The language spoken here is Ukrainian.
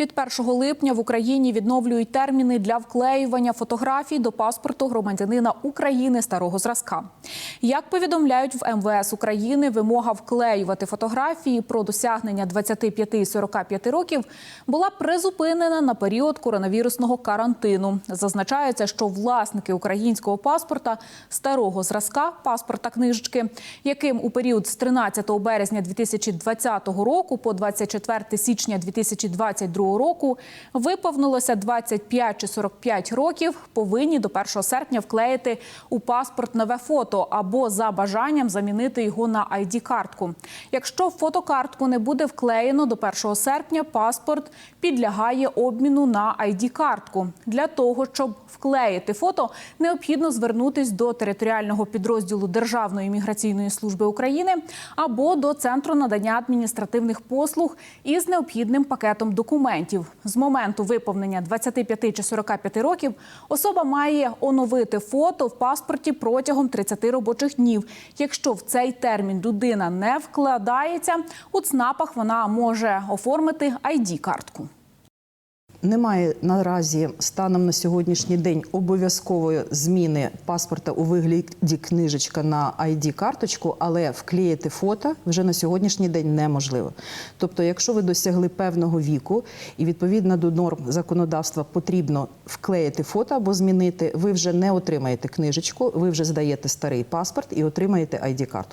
Від 1 липня в Україні відновлюють терміни для вклеювання фотографій до паспорту громадянина України старого зразка. Як повідомляють в МВС України, вимога вклеювати фотографії про досягнення 25 і 45 років була призупинена на період коронавірусного карантину. Зазначається, що власники українського паспорта старого зразка паспорта книжечки, яким у період з 13 березня 2020 року по 24 січня 2022 року виповнилося 25 чи 45 років, повинні до 1 серпня вклеїти у паспорт нове фото або за бажанням замінити його на ID-картку. Якщо фотокартку не буде вклеєно до 1 серпня, паспорт підлягає обміну на ID-картку. Для того, щоб вклеїти фото, необхідно звернутись до територіального підрозділу Державної міграційної служби України або до центру надання адміністративних послуг із необхідним пакетом документів. З моменту виповнення 25 чи 45 років особа має оновити фото в паспорті протягом 30 робочих днів. Якщо в цей термін людина не вкладається, у ЦНАПах вона може оформити ID-картку. Немає наразі станом на сьогоднішній день обов'язкової зміни паспорта у вигляді книжечка на id карточку але вклеїти фото вже на сьогоднішній день неможливо. Тобто, якщо ви досягли певного віку і відповідно до норм законодавства потрібно вклеїти фото або змінити, ви вже не отримаєте книжечку, ви вже здаєте старий паспорт і отримаєте id картку